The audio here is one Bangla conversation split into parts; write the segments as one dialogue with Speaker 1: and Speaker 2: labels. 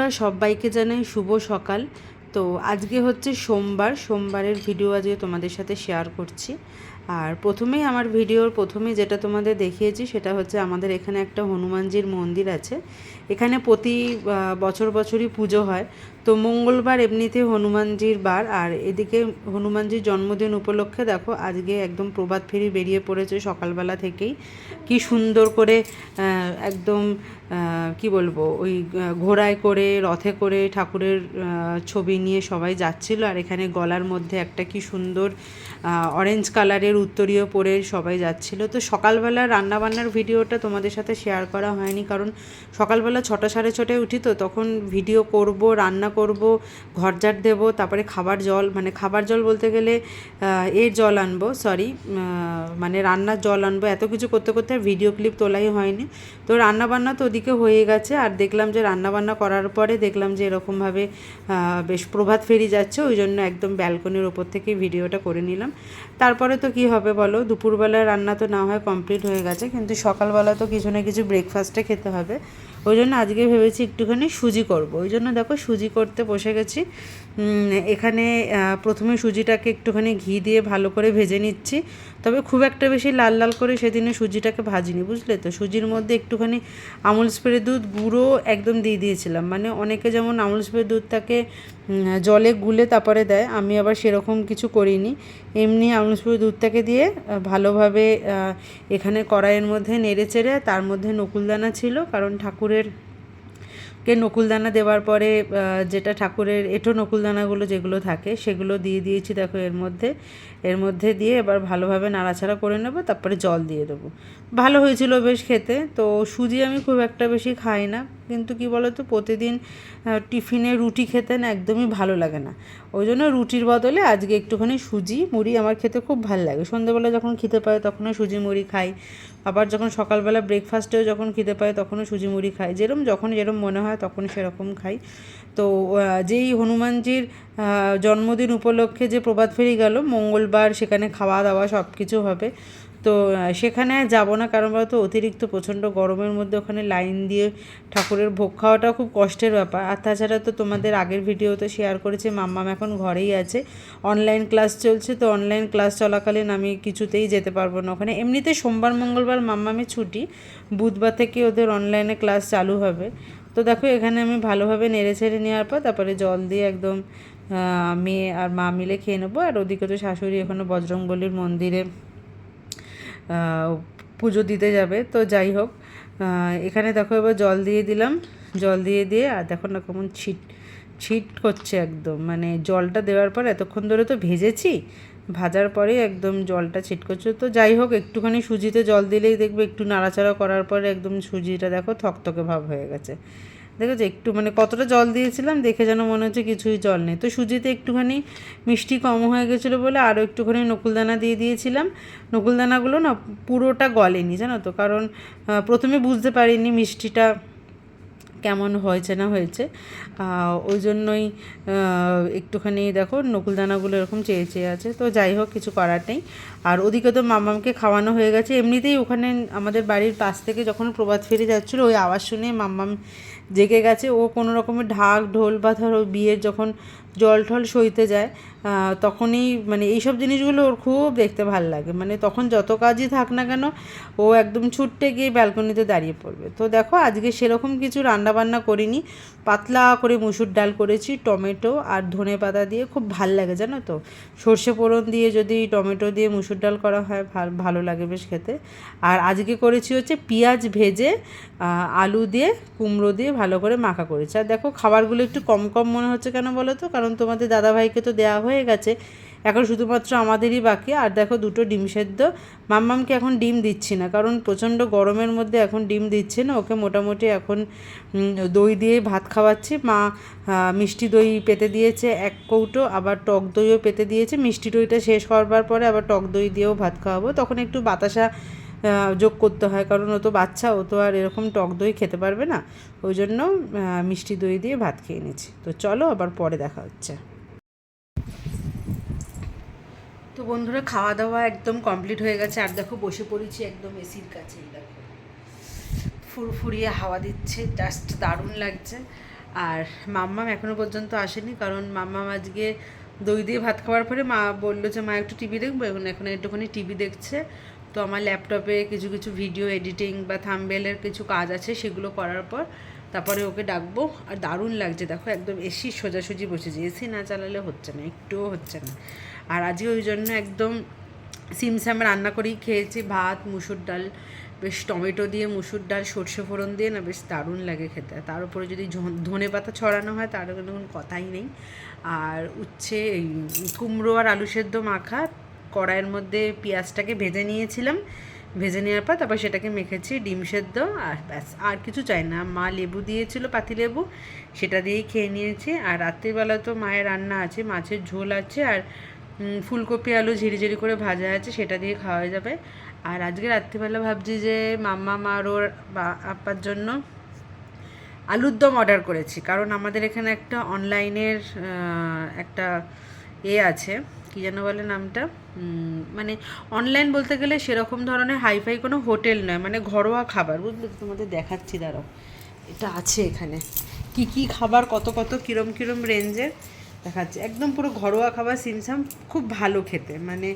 Speaker 1: বন্ধুরা, সবাইকে জানাই শুভ সকাল। তো আজকে হচ্ছে সোমবার, সোমবারের ভিডিও আজকে তোমাদের সাথে শেয়ার করছি। আর প্রথমেই আমার ভিডিওর প্রথমে যেটা তোমাদের দেখিয়েছি সেটা হচ্ছে আমাদের এখানে একটা হনুমানজির মন্দির আছে। এখানে প্রতি বছর বছরই পুজো হয়। তো মঙ্গলবার এমনিতে হনুমানজির বার, আর এদিকে হনুমানজির জন্মদিন উপলক্ষে দেখো আজকে একদম প্রভাত ফেরি বেরিয়ে পড়েছে সকালবেলা থেকেই। কি সুন্দর করে একদম কি বলব, ওই ঘোড়ায় করে, রথে করে ঠাকুরের ছবি নিয়ে সবাই যাচ্ছিল। আর এখানে গলার মধ্যে একটা কি সুন্দর অরেঞ্জ কালারের উত্তরীয় পরে সবাই যাচ্ছিল। তো সকালবেলা রান্নাবান্নার ভিডিওটা তোমাদের সাথে শেয়ার করা হয়নি কারণ সকালবেলা ছটা সাড়ে ছটায় উঠি তো, তখন ভিডিও করব, রান্না করব, ঘর ঝাড় দেবো, তারপরে খাবার জল মানে খাবার জল বলতে গেলে এর জল আনব সরি মানে রান্নার জল আনব, এত কিছু করতে করতে আর ভিডিও ক্লিপ তোলাই হয়নি। তো রান্নাবান্না তো ওদিকে হয়ে গেছে, আর দেখলাম যে রান্নাবান্না করার পরে দেখলাম যে এরকমভাবে বেশ প্রভাত ফেরি যাচ্ছে, ওই জন্য একদম ব্যালকনির ওপর থেকে ভিডিওটা করে নিলাম। তারপরে তো কি হবে বলো? দুপুরবেলায় রান্না তো না হয় কমপ্লিট হয়ে গেছে, কিন্তু সকালবেলা তো কিছু না কিছু ব্রেকফাস্টে খেতে হবে। ওই জন্য আজকে ভেবেছি একটুখানি সুজি করব। ওই জন্য দেখো সুজি করতে বসে গেছি। এখানে প্রথমে সুজিটাকে একটুখানি ঘি দিয়ে ভালো করে ভেজে নিচ্ছি। তবে খুব একটা বেশি লাল লাল করে সেদিনে সুজিটাকে ভাজিনি, বুঝলে তো? সুজির মধ্যে একটুখানি আমুল স্প্রে দুধ গুঁড়ো একদম দিয়ে দিয়েছিলাম। মানে অনেকে যেমন আমুল স্প্রে দুধটাকে জলে গুলে তারপরে দেয়, আমি আবার সেরকম কিছু করিনি। এমনি আমুল স্প্রে দুধটাকে দিয়ে ভালোভাবে এখানে কড়াইয়ের মধ্যে নেড়ে চেড়ে তার মধ্যে নকুলদানা ছিল, কারণ ঠাকুরের কে নকুলদানা দেওয়ার পরে যেটা ঠাকুরের এঁটো নকুলদানাগুলো যেগুলো থাকে, সেগুলো দিয়ে দিয়েছি দেখো এর মধ্যে। এর মধ্যে দিয়ে এবার ভালোভাবে নাড়াচাড়া করে নেব, তারপরে জল দিয়ে দেবো। ভালো হয়েছিল বেশ খেতে, তো সুজি আমি খুব একটা বেশি খাই না। কিন্তু কি বলো তো প্রতিদিন টিফিনে রুটি খেতে না একদমই ভালো লাগে না। ওই জন্য রুটির বদলে আজকে একটুখানি সুজি মুড়ি আমার খেতে খুব ভালো লাগে। সন্ধ্যেবেলা যখন খেতে পাই তখনও সুজি মুড়ি খাই। আবার যখন সকালবেলা ব্রেকফাস্টেও যখন খেতে পাই তখনও সুজি মুড়ি খাই। যেরম যখন যেরম মনে হয় তখন সেরকম খাই। তো যেই হনুমানজির জন্মদিন উপলক্ষে যে প্রভাত ফেরি গেল মঙ্গলবার সেখানে খাওয়া দাওয়া সব কিছু হবে। তো সেখানে যাব না কারণ বলতো অতিরিক্ত প্রচণ্ড গরমের মধ্যে ওখানে লাইন দিয়ে ঠাকুরের ভোগ খাওয়াটা খুব কষ্টের ব্যাপার। আর তাছাড়া তো তোমাদের আগের ভিডিওতে শেয়ার করেছে, মাম্মাম এখন ঘরেই আছে। অনলাইন ক্লাস চলছে, তো অনলাইন ক্লাস চলাকালীন আমি কিছুতেই যেতে পারব না ওখানে। এমনিতে সোমবার, মঙ্গলবার মাম্মামের ছুটি, বুধবার থেকে ওদের অনলাইনে ক্লাস চালু হবে। তো দেখো, এখানে আমি ভালোভাবে নেড়ে ছেড়ে নেওয়ার পর, তারপরে জল দিয়ে একদম মেয়ে আর মা মিলে খেয়ে নেব। আর ওদিকে তো শাশুড়ি এখনও বজরংবলীর মন্দিরে পুজো দিতে যাবে। তো যাই হোক এখানে দেখো এবার জল দিয়ে দিলাম। জল দিয়ে দিয়ে, আর দেখো না কেমন ছিট ছিট করছে একদম। মানে জলটা দেওয়ার পর এতক্ষণ ধরে তো ভেজেছি, ভাজার পরে একদম জলটা ছিট করছে। তো যাই হোক, একটুখানি সুজিতে জল দিলেই দেখবে একটু নাড়াচাড়া করার পরে একদম সুজিটা দেখো থকথকে ভাব হয়ে গেছে। দেখেছ একটু মানে কতটা জল দিয়েছিলাম, দেখে যেন মনে হচ্ছে কিছুই জল নেই। তো সুজিতে একটুখানি মিষ্টি কম হয়ে গেছিল বলে আরও একটুখানি নকুলদানা দিয়ে দিয়েছিলাম। নকুলদানাগুলো না পুরোটা গলেনি, জানো তো? কারণ প্রথমে বুঝতে পারিনি মিষ্টিটা কেমন হয়েছে না হয়েছে। ওই জন্যই একটুখানি দেখো নকুলদানাগুলো এরকম চেয়ে চেয়ে আছে। তো যাই হোক, কিছু করার নেই। আর ওদিকে তো মাম্মামকে খাওয়ানো হয়ে গেছে। এমনিতেই ওখানে আমাদের বাড়ির পাশ থেকে যখন প্রবাদ ফিরে যাচ্ছিল, ওই আওয়াজ শুনে মাম্মাম জেগে গেছে। ও কোনো রকমের ঢাক, ঢোল বা ধরো বিয়ের যখন জল ঠল সইতে যায় তখনই মানে এইসব জিনিসগুলো ওর খুব দেখতে ভালো লাগে। মানে তখন যত কাজই থাক না কেন, ও একদম ছুটতে গিয়ে ব্যালকনিতে দাঁড়িয়ে পড়বে। তো দেখো, আজকে সেরকম কিছু রান্না বান্না করিনি। পাতলা করে মুসুর ডাল করেছি, টমেটো আর ধনে পাতা দিয়ে। খুব ভালো লাগে, জানো তো? সর্ষে ফোড়ন দিয়ে যদি টমেটো দিয়ে মুসুর ডাল করা হয়, ভাল- ভালো লাগে বেশ খেতে। আর আজকে করেছি হচ্ছে পেঁয়াজ ভেজে আলু দিয়ে, কুমড়ো দিয়ে ভালো করে মাখা করেছি। আর দেখো, খাবারগুলো একটু কম কম মনে হচ্ছে কেন বলো তো? কারণ তোমাদের দাদাভাইকে তো দেওয়া হয়ে গেছে। এখন শুধুমাত্র আমাদেরই বাকি। আর দেখো, দুটো ডিম সেদ্ধ। মাম্মামকে এখন ডিম দিচ্ছি না, কারণ প্রচণ্ড গরমের মধ্যে এখন ডিম দিচ্ছে না। ওকে মোটামুটি এখন দই দিয়ে ভাত খাওয়াচ্ছি। মা মিষ্টি দই পেতে দিয়েছে এক কৌটো, আবার টক দইও পেতে দিয়েছে। মিষ্টি দইটা শেষ করবার পরে আবার টক দই দিয়েও ভাত খাওয়াবো। তখন একটু বাতাসা যোগ করতে হয়। কারণ ও তো বাচ্চা, ও তো আর এরকম টক দই খেতে পারবে না। ওই জন্য মিষ্টি দই দিয়ে ভাত খেয়ে নিচ্ছি। তো চলো আবার পরে দেখা হচ্ছে। তো বন্ধুরা খাওয়া দাওয়া একদম কমপ্লিট হয়ে গেছে। আর দেখো, বসে পড়েছি একদম এসির দেখো। ফুরফুরিয়ে হাওয়া দিচ্ছে জাস্ট দারুণ লাগছে। আর মাম্মাম এখনও পর্যন্ত আসেনি, কারণ মাম্মাম আজকে দই দিয়ে ভাত খাওয়ার পরে মা বলল যে, মা, একটু টিভি দেখব? এখন এখন একটুখানি টিভি দেখছে। তো আমার ল্যাপটপে কিছু কিছু ভিডিও এডিটিং বা থামবেলের কিছু কাজ আছে, সেগুলো করার পর তারপরে ওকে ডাকবো। আর দারুণ লাগছে, দেখো একদম এসি সোজাসুজি বসেছে। এসি না চালালে হচ্ছে না, একটুও হচ্ছে না। আর আজকে ওই জন্য একদম সিমসাম রান্না করেই খেয়েছি, ভাত, মুসুর ডাল, বেশ টমেটো দিয়ে মুসুর ডাল, সর্ষে ফোড়ন দিয়ে না বেশ দারুণ লাগে খেতে। তার উপরে যদি ধনে পাতা ছড়ানো হয়, তার কোনো কথাই নেই। আর উচ্ছে এই কুমড়ো আর আলু সেদ্ধ মাখা কড়াইয়ের মধ্যে পেঁয়াজটাকে ভেজে নিয়েছিলাম। ভেজে নেওয়ার পর তারপর সেটাকে মেখেছি, ডিম সেদ্ধ, আর ব্যাস, আর কিছু চাই না। মা লেবু দিয়েছিল, পাতি লেবু, সেটা দিয়েই খেয়ে নিয়েছি। আর রাত্রিবেলা তো মায়ের রান্না আছে, মাছের ঝোল আছে, আর ফুলকপি, আলু ঝিরিঝিরি করে ভাজা আছে, সেটা দিয়ে খাওয়া যাবে। আর আজকে রাত্রিবেলা ভাবছি যে মাম্মা মার ওর বা আপ্পার জন্য আলুর দম অর্ডার করেছি। কারণ আমাদের এখানে একটা অনলাইনের একটা এ আছে কী যেন বলে নামটা? মানে অনলাইন বলতে গেলে সেরকম ধরনের হাইফাই কোনো হোটেল নয় মানে ঘরোয়া খাবার। বুঝলে তো? তোমাদের দেখাচ্ছি, দাঁড়াও। এটা আছে এখানে। কি কি খাবার, কত কত, কিরম কিরম রেঞ্জের দেখাচ্ছে। একদম পুরো ঘরোয়া খাবার, সিমসাম, খুব ভালো খেতে। মানে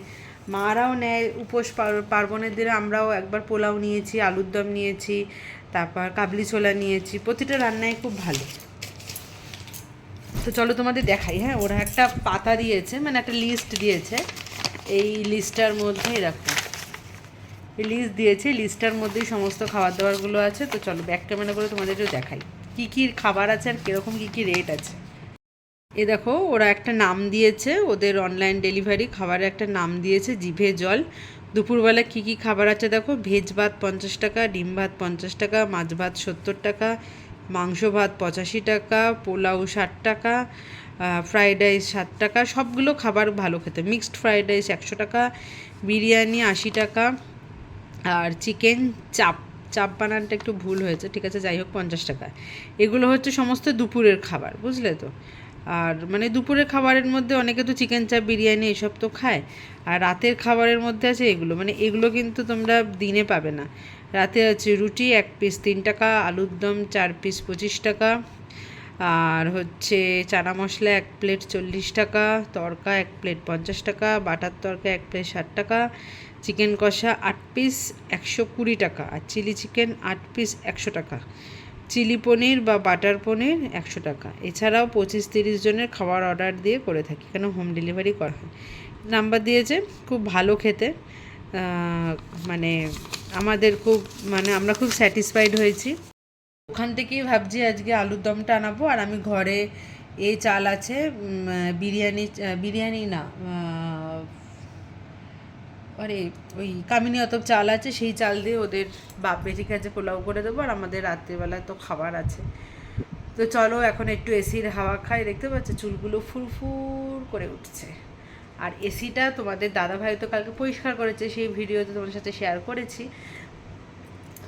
Speaker 1: মারাও নেয়, উপোস পার্বণের দিনে আমরাও একবার পোলাও নিয়েছি, আলুর দম নিয়েছি, তারপর কাবলি ছোলা নিয়েছি, প্রতিটা রান্নায় খুব ভালো। তো চলো তোমাদের দেখাই হ্যাঁ? ওরা একটা পাতা দিয়েছে মানে একটা লিস্ট দিয়েছে। এই লিস্টটার মধ্যে, এই লিস্ট দিয়েছে লিস্টটার মধ্যেই সমস্ত খাবার দাবারগুলো আছে। তো চলো ব্যাক ক্যামেরা করে তোমাদেরও দেখাই। কী কী খাবার আছে আর কীরকম কী কী রেট আছে? এ দেখো, ওরা একটা নাম দিয়েছে, ওদের অনলাইন ডেলিভারি খাবারের একটা নাম দিয়েছে, জিভে জল। দুপুরবেলা কী কী খাবার আছে দেখো? ভেজ ভাত পঞ্চাশ টাকা, ডিম ভাত পঞ্চাশ টাকা, মাছ ভাত সত্তর টাকা মাংস ভাত পঁচাশি টাকা, পোলাও ষাট টাকা ফ্রাইড রাইস ষাট টাকা, সবগুলো খাবার ভালো খেতে। মিক্সড ফ্রাইড রাইস একশো টাকা, বিরিয়ানি আশি টাকা, আর চিকেন চাপ। চাপ বানানটা একটু ভুল হয়েছে, ঠিক আছে, যাই হোক, পঞ্চাশ টাকা। এগুলো হচ্ছে সমস্ত দুপুরের খাবার, বুঝলে তো? আর মানে দুপুরের খাবারের মধ্যে অনেকে তো চিকেন চাপ, বিরিয়ানি এসব তো খায়। আর রাতের খাবারের মধ্যে আছে এগুলো। মানে এগুলো কিন্তু তোমরা দিনে পাবে না। রাতে আছে রুটি, এক পিস তিন টাকা, আলুর দম চার পিস পঁচিশ টাকা। আর হচ্ছে চানা মশলা এক প্লেট চল্লিশ টাকা তড়কা এক প্লেট পঞ্চাশ টাকা, বাটার তড়কা এক প্লেট ষাট টাকা চিকেন কষা আট পিস একশো কুড়ি টাকা, আর চিলি চিকেন আট পিস একশো টাকা। চিলি পনির বা বাটার পনির একশো টাকা। এছাড়াও পঁচিশ তিরিশ জনের খাবার অর্ডার দিয়ে করে থাকি, কেন হোম ডেলিভারি করা হয়। নাম্বার দিয়েছে, খুব ভালো খেতে মানে আমাদের খুব মানে আমরা খুব স্যাটিসফাইড হয়েছি। ওখান থেকেই ভাবছি আজকে আলুর দমটা আনাবো, আর আমি ঘরে এ চাল আছে বিরিয়ানি বিরিয়ানি না আরে, ওই কামিনী অত চাল আছে, সেই চাল দিয়ে ওদের বাপ বেটি কাছে পোলাও করে দেবো, আর আমাদের রাত্রিবেলায় তো খাবার আছে। তো চলো এখন একটু এসির হাওয়া খাই, দেখতে পাচ্ছ চুলগুলো ফুরফুর করে উঠছে। আর এসিটা তোমাদের দাদাভাই তো কালকে পরিষ্কার করেছে, সেই ভিডিওতে তোমার সাথে শেয়ার করেছি।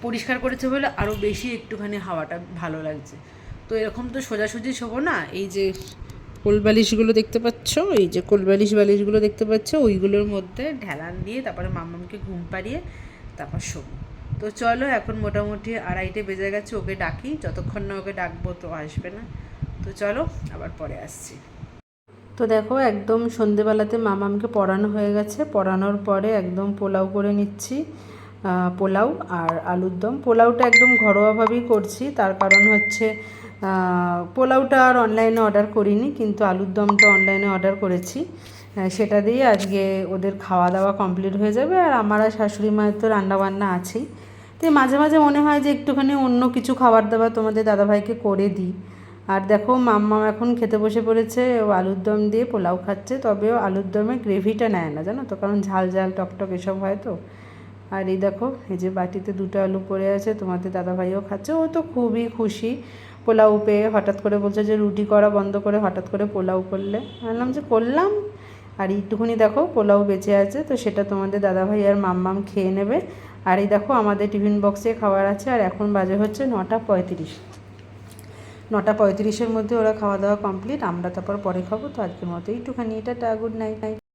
Speaker 1: পরিষ্কার করেছে বলে আরও বেশি একটুখানি হাওয়াটা ভালো লাগছে। তো এরকম তো সোজাসুজি শোবো না, এই যে কোলবালিশগুলো দেখতে পাচ্ছ, এই যে কোলবালিশ বালিশগুলো দেখতে পাচ্ছ, ওইগুলোর মধ্যে ঢেলান দিয়ে তারপরে মামামকে ঘুম পাড়িয়ে তারপর শোবো। তো চলো, এখন মোটামুটি আড়াইটে বেজে গেছে, ওকে ডাকি, যতক্ষণ না ওকে ডাকবো তো আসবে না। তো চলো, আবার পরে আসছি। তো দেখো, একদম সন্ধেবেলাতে মামামকে পড়ানো হয়ে গেছে। পড়ানোর পরে একদম পোলাও করে নিচ্ছি পোলাও আর আলুর দম। পোলাওটা একদম ঘরোয়াভাবেই করছি। তার কারণ হচ্ছে পোলাওটা আর অনলাইনে অর্ডার করিনি, কিন্তু আলুর দমটা অনলাইনে অর্ডার করেছি। সেটা দিয়ে আজকে ওদের খাওয়া দাওয়া কমপ্লিট হয়ে যাবে আর আমার আর শাশুড়ি মায়ের তো রান্নাবান্না আছেই। তো মাঝে মাঝে মনে হয় যে একটুখানি অন্য কিছু খাবার দাবার তোমাদের দাদাভাইকে করে দিই। আর দেখো মাম্মা এখন খেতে বসে পড়েছে, ও আলুর দম দিয়ে পোলাও খাচ্ছে, তবে ও আলুর দমে গ্রেভিটা নেয় না, জানো তো, কারণ ঝাল ঝাল টকটক এসব হয় তো। আর এই দেখো, এই যে বাটিতে দুটো আলু পড়ে আছে, তোমাদের দাদাভাইও খাচ্ছে, ও তো খুবই খুশি। পোলাও পেয়ে হঠাৎ করে বলছে যে রুটি করা বন্ধ করে হঠাৎ করে পোলাও করলে। বললাম যে করলাম। আর একটুখানি দেখো, পোলাও বেঁচে আছে, তো সেটা তোমাদের দাদাভাই আর মাম্মাম খেয়ে নেবে। আর এই দেখো, আমাদের টিফিন বক্সে খাবার আছে, আর এখন বাজে হচ্ছে নটা পঁয়ত্রিশ। নটা পঁয়ত্রিশের মধ্যে ওরা খাওয়া দাওয়া কমপ্লিট আমরা তারপর পরে খাব। তো আজকের মতো এইটুখানি এটা গুড নাইট